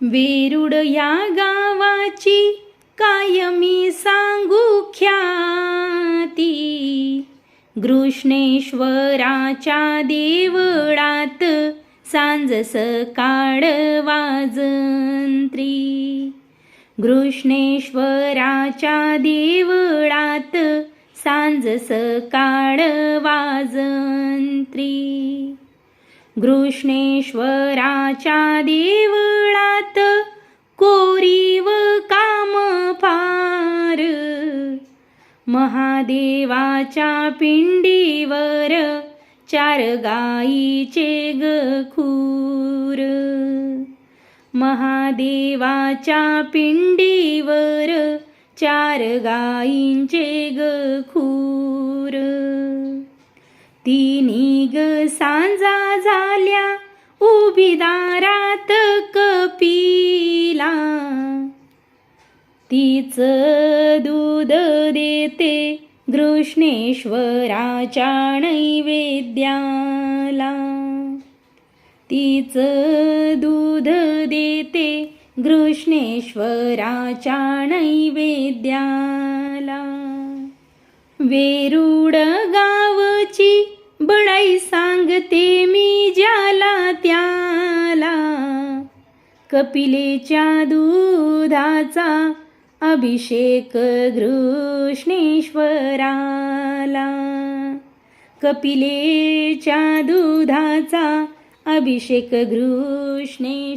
वेरुड या गावाची कायमी सांगू ख्याती? घृष्णेश्वराच्या देवळात सांज सकाळ वाजंत्री. घृष्णेश्वराच्या देवळात सांज सकाळ वाजंत्री घृष्णेश्वराच्या देवळात कोरीव काम फार महादेवाच्या पिंडीवर चार गाईचे गखूर. महादेवाच्या पिंडीवर चार गाईंचे गखूर. ती झाल्या उभी दारात कपिला. तीच दूध देते घृष्णेश्वराच्या नैवेद्याला. तीच दूध देते घृष्णेश्वराच्या नैवेद्याला. वेरुड गावची काय सांगते मी ज्याला त्याला. कपिलेच्या दुधाचा अभिषेक घृष्णेश्वराला. कपिलेच्या दुधाचा अभिषेक घृष्णेश्वरा